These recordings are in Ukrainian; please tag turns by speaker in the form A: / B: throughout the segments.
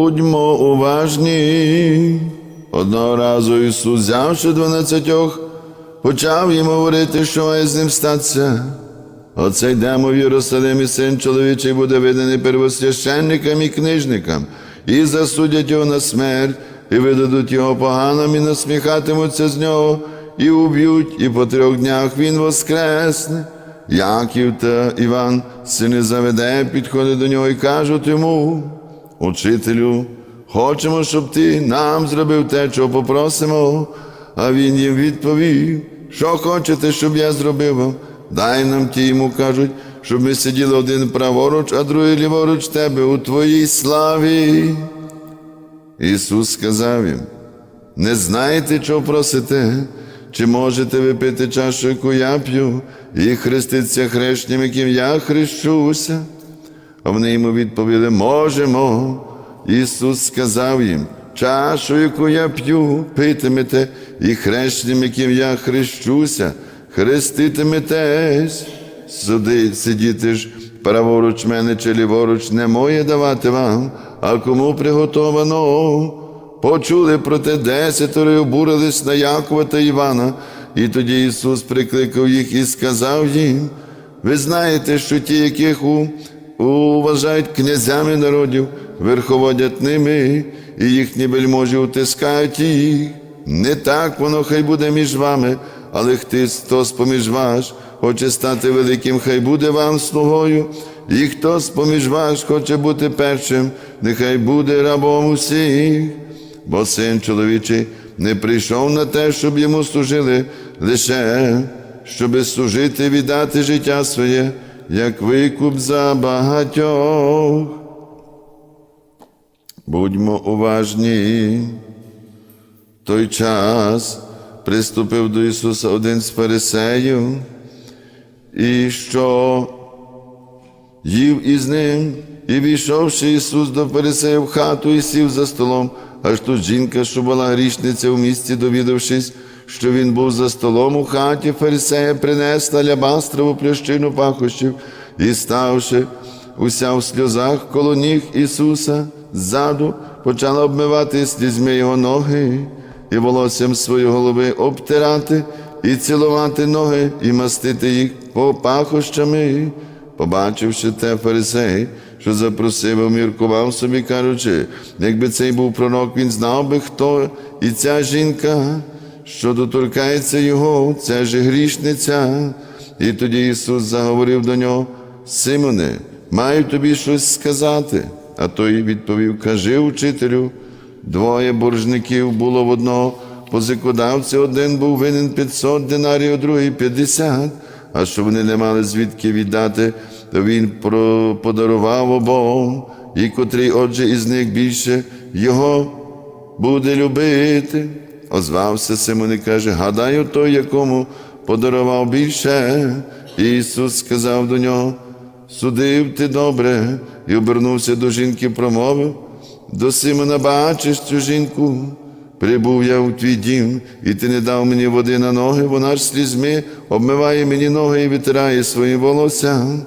A: Будьмо уважні. Одного разу Ісус, взявши дванадцятьох, почав їм говорити, що має з ним статися. Оце йдемо в Єрусалим, і син чоловічий буде виданий первосвященникам і книжникам, і засудять його на смерть, і видадуть його поганим, і насміхатимуться з нього, і уб'ють, і по трьох днях він воскресне. Яків та Іван, сини Заведея, підходять до нього і кажуть йому, Учителю, хочемо, щоб ти нам зробив те, чого попросимо. А він їм відповів, що хочете, щоб я зробив вам? Дай нам ті йому кажуть, щоб ми сиділи один праворуч, а другий ліворуч тебе у твоїй славі. Ісус сказав їм, не знаєте, чого просите, чи можете ви пити чашу, яку я п'ю, і хреститися хрещенням, яким я хрещуся? А вони йому відповіли, можемо. Ісус сказав їм, чашу, яку я п'ю, питимете, і хрещенням, яким я хрещуся, хреститиметесь. Суди, сидіти ж праворуч мене чи ліворуч, не моє давати вам, а кому приготовано. Почули про те десятеро обурились на Якова та Івана. І тоді Ісус прикликав їх і сказав їм, ви знаєте, що ті, яких у вважають князями народів, верховодять ними, і їхні вельможі утискають їх. Не так воно хай буде між вами, але хто з-поміж вас хоче стати великим, хай буде вам слугою, і хто з-поміж вас хоче бути першим, нехай буде рабом усіх. Бо син чоловічий не прийшов на те, щоб йому служили, лише щоби служити віддати життя своє як викуп за багатьох. Будьмо уважні. В той час приступив до Ісуса один з фарисеїв, і що їв із ним, і війшовши Ісус до фарисея в хату і сів за столом, аж тут жінка, що була грішниця в місті, довідавшись, що він був за столом у хаті фарисея, принесла лябастрову плющину пахощів і, ставши уся в сльозах коло ніг Ісуса, ззаду почала обмивати слізьми його ноги і волоссям свої голови обтирати і цілувати ноги, і мастити їх по пахощами. Побачивши те фарисей, що запросив, міркував собі, кажучи, якби цей був пророк, він знав би, хто і ця жінка, що доторкається його, це ж грішниця. І тоді Ісус заговорив до нього, Симоне, маю тобі щось сказати. А той відповів: Кажи, учителю, двоє боржників було в одного позикодавця, один був винен 500 динарів, другий 50. А що вони не мали звідки віддати, то він подарував обом, і котрий, отже, із них більше його буде любити. Озвався Симон і каже, гадаю, той, якому подарував більше. Ісус сказав до нього, судив ти добре, і обернувся до жінки, промовив, до Симона бачиш цю жінку. Прибув я у твій дім, і ти не дав мені води на ноги, вона ж слізьми обмиває мені ноги і витирає своїм волоссям.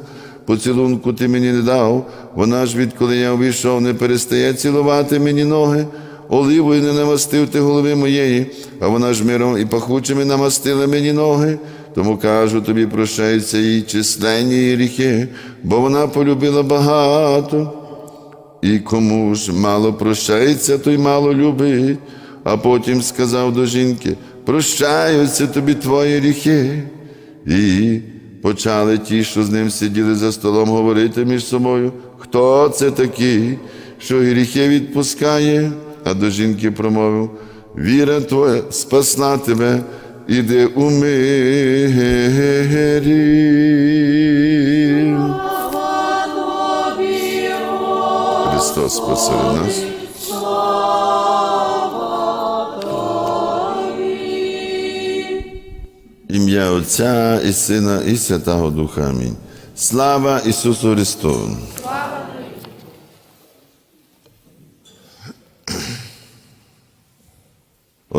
A: Поцілунку ти мені не дав, вона ж, відколи я увійшов, не перестає цілувати мені ноги. Оливою не намастив ти голови моєї, а вона ж миром і пахучими намастила мені ноги. Тому кажу тобі, прощаються їй численні її гріхи, бо вона полюбила багато. І кому ж мало прощається, той мало любить. А потім сказав до жінки: прощаються тобі твої гріхи. І почали ті, що з ним сиділи за столом, говорити між собою, хто це такий, що гріхи відпускає, а до жінки промовив: Віра твоя спасла тебе, іди у мирі. Христос посеред нас. Ім'я Отця і Сина, і Святого Духа. Амінь. Слава Ісусу Христу!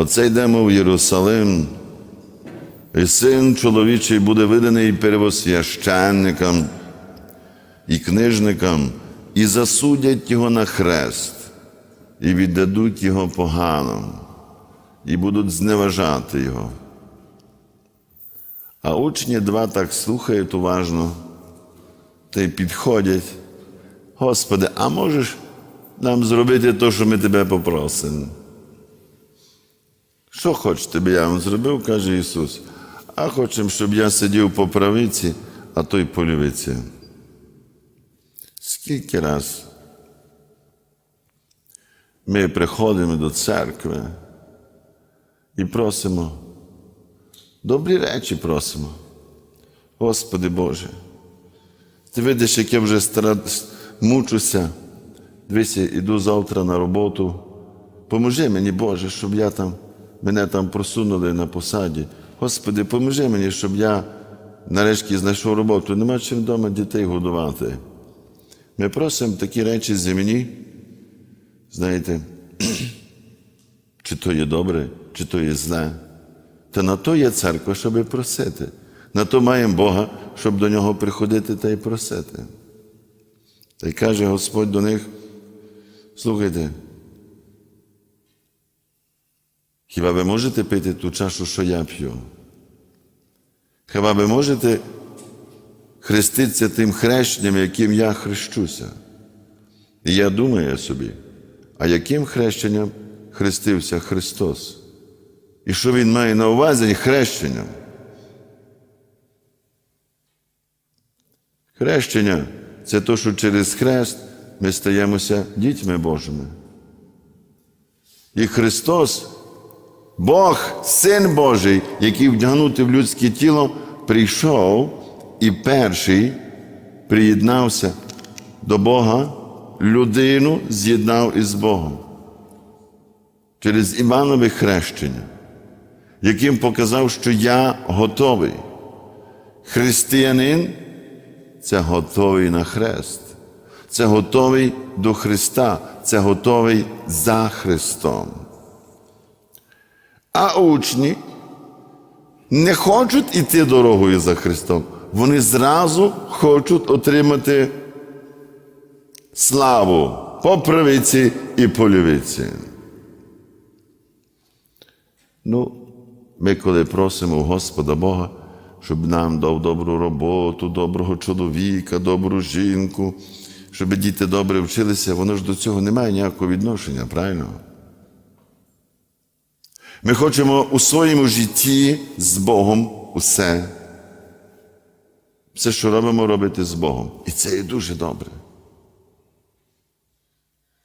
A: Оце йдемо в Єрусалим, і син чоловічий буде виданий первосвященникам і книжникам, і засудять його на хрест, і віддадуть його поганому, і будуть зневажати його. А учні два так слухають уважно та й підходять. Господи, а можеш нам зробити те, що ми тебе попросимо? Що хочете, би я вам зробив, каже Ісус. А хочемо, щоб я сидів по правиці, а той по лівиці. Скільки раз ми приходимо до церкви і просимо, добрі речі просимо. Господи Боже, ти видиш, як я вже стара... мучуся, дивися, іду завтра на роботу. Поможи мені, Боже, щоб я там, мене там просунули на посаді. Господи, поможи мені, щоб я нарешті знайшов роботу. Нема чим вдома дітей годувати. Ми просимо такі речі земні, знаєте, чи то є добре, чи то є зле. Та на то є церква, щоби просити. На то маємо Бога, щоб до нього приходити та й просити. Та й каже Господь до них: слухайте, хіба ви можете пити ту чашу, що я п'ю? Хіба ви можете хреститися тим хрещенням, яким я хрещуся? І я думаю собі, а яким хрещенням хрестився Христос? І що Він має на увазі хрещенням? Хрещення це то, що через хрест ми стаємося дітьми Божими. І Христос, Бог, Син Божий, який вдягнути в людське тіло, прийшов і перший приєднався до Бога, людину з'єднав із Богом через Іванове хрещення, яким показав, що я готовий. Християнин це готовий на хрест, це готовий до Христа, це готовий за Христом. А учні не хочуть іти дорогою за Христом. Вони зразу хочуть отримати славу по правиці і по лівиці. Ну, ми коли просимо Господа Бога, щоб нам дав добру роботу, доброго чоловіка, добру жінку, щоб діти добре вчилися, воно ж до цього не має ніякого відношення, правильно? Ми хочемо у своєму житті з Богом усе. Все, що робимо, робити з Богом. І це є дуже добре.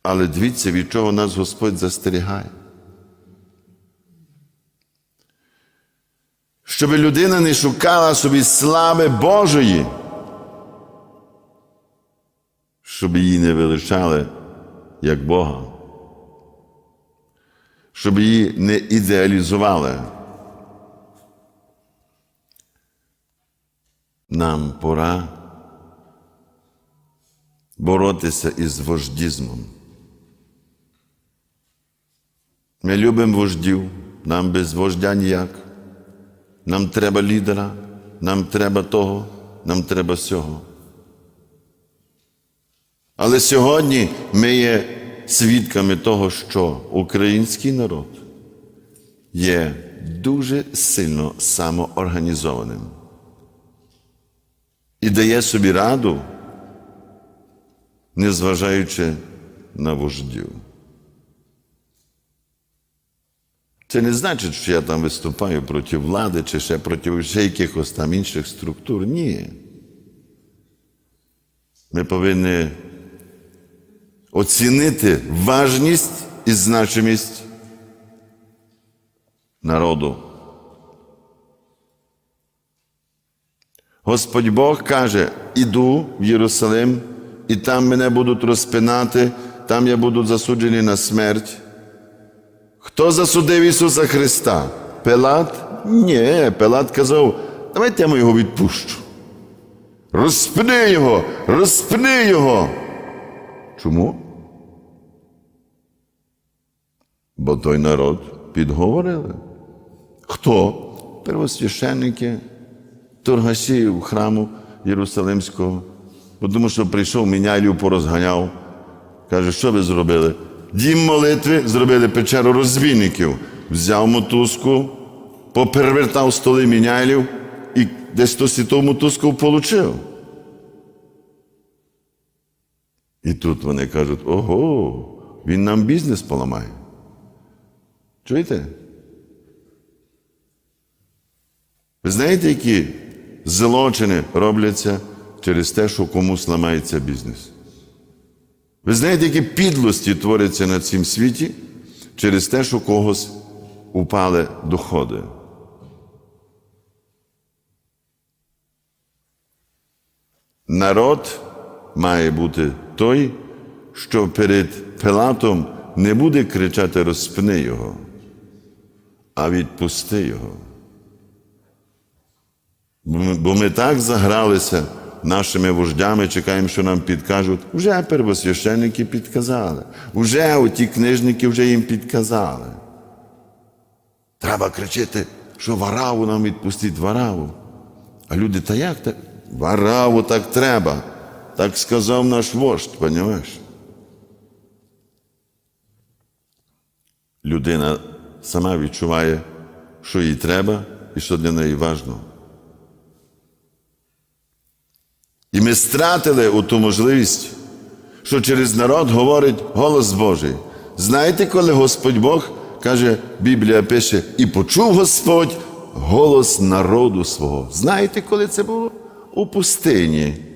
A: Але дивіться, від чого нас Господь застерігає. Щоб людина не шукала собі слави Божої, щоб її не величали як Бога, щоб її не ідеалізували. Нам пора боротися із вождізмом. Ми любимо вождів, нам без вождя ніяк. Нам треба лідера, нам треба того, нам треба сього. Але сьогодні ми є свідками того, що український народ є дуже сильно самоорганізованим і дає собі раду, незважаючи на вождів. Це не значить, що я там виступаю проти влади чи ще проти ще якихось там інших структур. Ні. Ми повинні оцінити важність і значимість народу. Господь Бог каже: іду в Єрусалим, і там мене будуть розпинати, там я буду засуджений на смерть. Хто засудив Ісуса Христа? Пилат? Ні, Пилат казав, давайте я його відпущу. Розпни його, розпни його. Чому? Бо той народ підговорили. Хто? Первосвященники, торгаші храму Єрусалимського. Бо Тому що прийшов мінялів, порозганяв. Каже, що ви зробили? дім молитви, зробили печеру розбійників. Взяв мотузку, поперевертав столи міняйлів і десь хтось і ту мотузку получив. І тут вони кажуть: ого, він нам бізнес поламає. Чуєте? Ви знаєте, які злочини робляться через те, що комусь ламається бізнес? Ви знаєте, які підлості творяться на цім світі через те, що когось упали доходи? Народ має бути той, що перед Пилатом не буде кричати розпни його, а відпусти його. Бо ми, так загралися нашими вождями, чекаємо, що нам підкажуть. Вже первосвященники підказали, вже оті книжники вже їм підказали. Треба кричати, що вараву нам відпустить вараву. А люди, та як так? Вараву так треба. Так сказав наш вождь, понімаєш? Людина сама відчуває, що їй треба і що для неї важливо. І ми стратили ту можливість, що через народ говорить голос Божий. Знаєте, коли Господь Бог каже, Біблія пише, і почув Господь голос народу свого. Знаєте, коли це було? У пустині.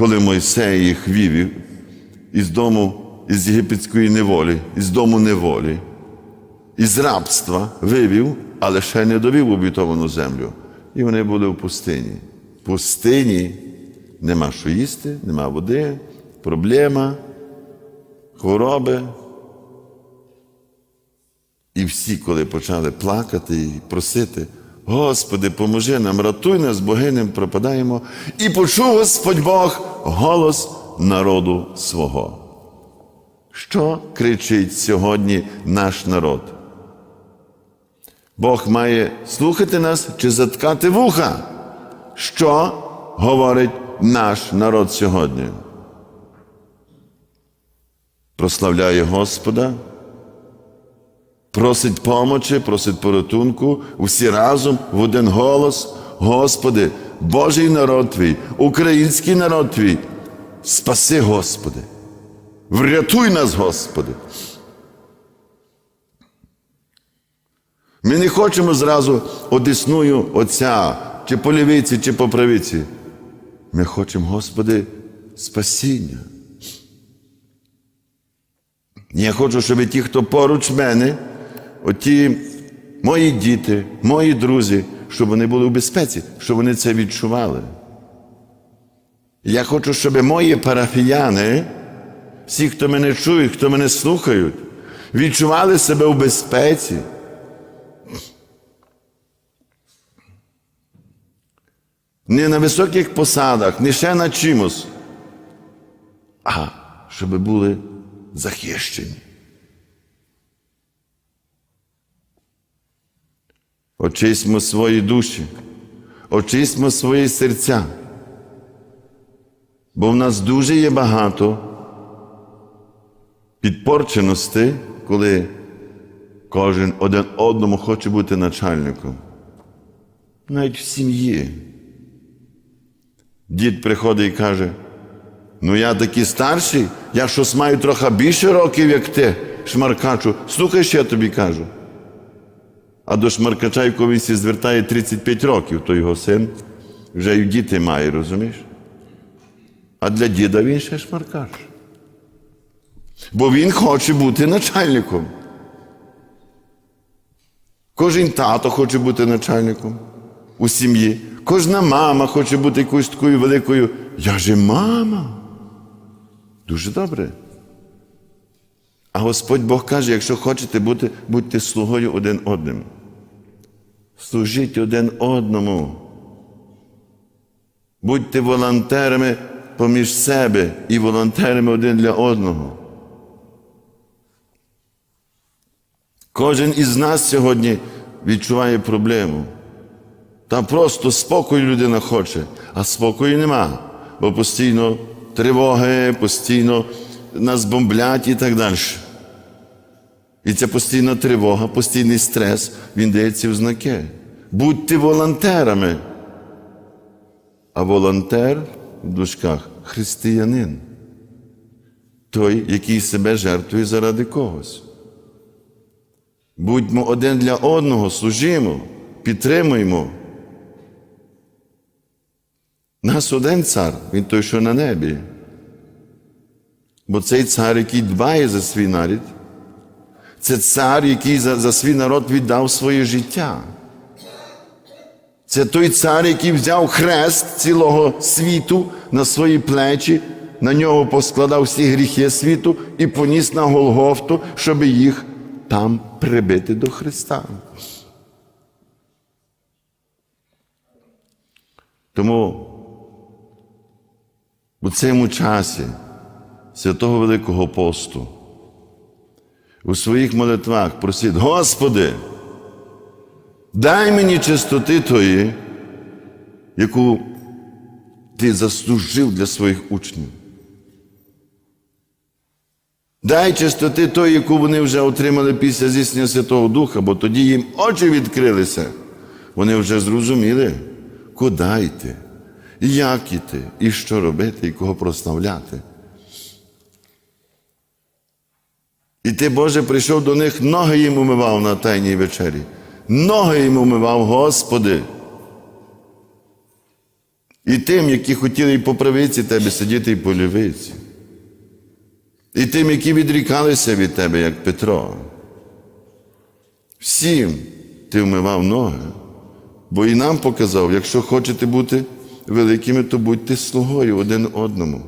A: Коли Мойсей їх вивів із дому, із єгипетської неволі, із дому неволі, із рабства вивів, але ще не довів обітовану землю. І вони були в пустині. В пустині нема що їсти, нема води, проблема, хвороби. І всі, коли почали плакати і просити, Господи, поможи нам, ратуй нас, богинем пропадаємо. І почув Господь Бог голос народу свого. Що кричить сьогодні наш народ? Бог має слухати нас чи заткати вуха. Що говорить наш народ сьогодні? Прославляє Господа, просить помочі, просить порятунку, усі разом в один голос. Господи, Божий народ твій, український народ твій, спаси, Господи, врятуй нас, Господи. Ми не хочемо зразу одесною Отця, чи по лівиці, чи по правиці. Ми хочемо, Господи, спасіння. Я хочу, щоб ті, хто поруч мене, оті мої діти, мої друзі, щоб вони були у безпеці, щоб вони це відчували. Я хочу, щоб мої парафіяни, всі, хто мене чують, хто мене слухають, відчували себе у безпеці. Не на високих посадах, не ще на чимось, а щоб були захищені. Очисьмо свої душі, очисьмо свої серця, бо в нас дуже є багато підпорченості, коли кожен один одному хоче бути начальником. Навіть в сім'ї. Дід приходить і каже, ну я такий старший, я щось маю трохи більше років, як ти, шмаркачу. Слухай, що я тобі кажу. А до шмаркача, він сі звертає 35 років, то його син вже й діти має, розумієш? А для діда він ще шмаркач. Бо він хоче бути начальником. Кожен тато хоче бути начальником у сім'ї. Кожна мама хоче бути якоюсь такою великою. Я же мама. Дуже добре. А Господь Бог каже, якщо хочете бути, будьте слугою один одним. Служіть один одному. Будьте волонтерами поміж себе і волонтерами один для одного. Кожен із нас сьогодні відчуває проблему. Та просто спокою людина хоче, а спокою нема, бо постійно тривоги, постійно нас бомблять і так далі. І ця постійна тривога, постійний стрес, він дає ці ознаки. Будьте волонтерами. А волонтер в дужках християнин. Той, який себе жертвує заради когось. Будьмо один для одного, служімо, підтримуємо. Нас один цар, він той, що на небі. Бо цей цар, який дбає за свій народ, це цар, який за, за свій народ віддав своє життя. Це той цар, який взяв хрест цілого світу на свої плечі, на нього поскладав всі гріхи світу і поніс на Голгофту, щоб їх там прибити до Христа. Тому у цьому часі святого Великого посту у своїх молитвах просіть, Господи, дай мені чистоти Твої, яку Ти заслужив для своїх учнів. Дай чистоти той, яку вони вже отримали після здійснення Святого Духа, бо тоді їм очі відкрилися. Вони вже зрозуміли, куди йти, як йти, і що робити, і кого прославляти. І ти, Боже, прийшов до них, ноги їм умивав на тайній вечері. Ноги їм умивав, Господи. І тим, які хотіли і по правиці тебе сидіти, і по лівиці. І тим, які відрікалися від тебе, як Петро. Всім ти вмивав ноги, бо і нам показав, якщо хочете бути великими, то будьте слугою один одному.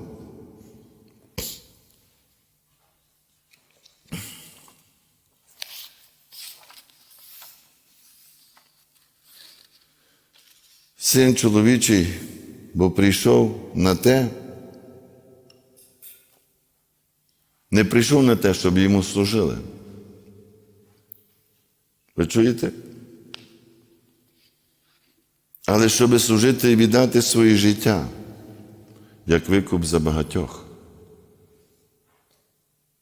A: Син чоловічий, бо прийшов на те, не прийшов на те, щоб йому служили. Ви чуєте? Але щоб служити і віддати своє життя, як викуп за багатьох.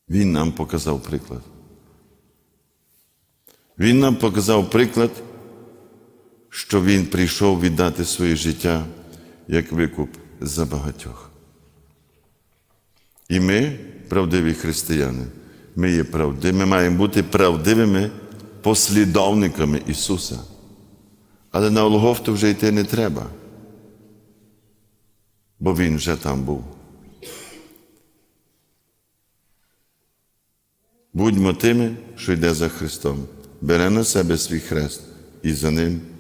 A: Він нам показав приклад. Він нам показав приклад, що Він прийшов віддати своє життя як викуп за багатьох. І ми, правдиві християни, ми є правди, ми маємо бути правдивими послідовниками Ісуса. Але на Олгофту вже йти не треба, бо Він вже там був. Будьмо тими, що йде за Христом, бере на себе свій хрест і за ним